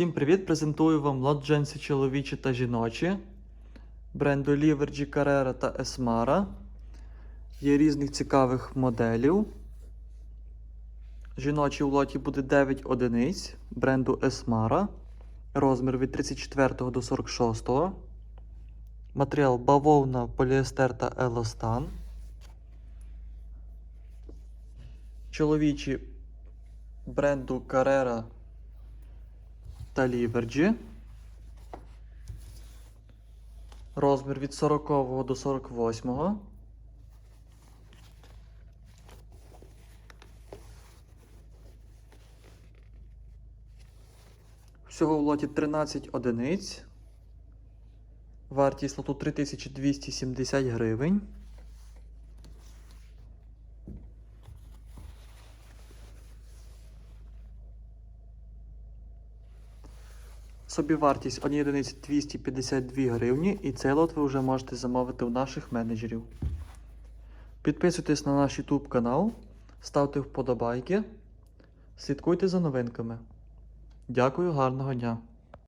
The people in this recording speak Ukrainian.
Всім привіт! Презентую вам лот джинси чоловічі та жіночі бренду Livergy Carrera та Esmara. Є різних цікавих моделів. Жіночий у лоті буде 9 одиниць бренду Esmara. Розмір від 34 до 46. Матеріал бавовна, поліестер та еластан. Чоловічі бренду Carrera та Libergy. Розмір від 40 до 48. Всього в лоті 13 одиниць. Вартість лоту 3270 гривень. Собівартість 1 одиниці 252 гривні, і цей лот ви вже можете замовити у наших менеджерів. Підписуйтесь на наш YouTube канал, ставте вподобайки, слідкуйте за новинками. Дякую, гарного дня!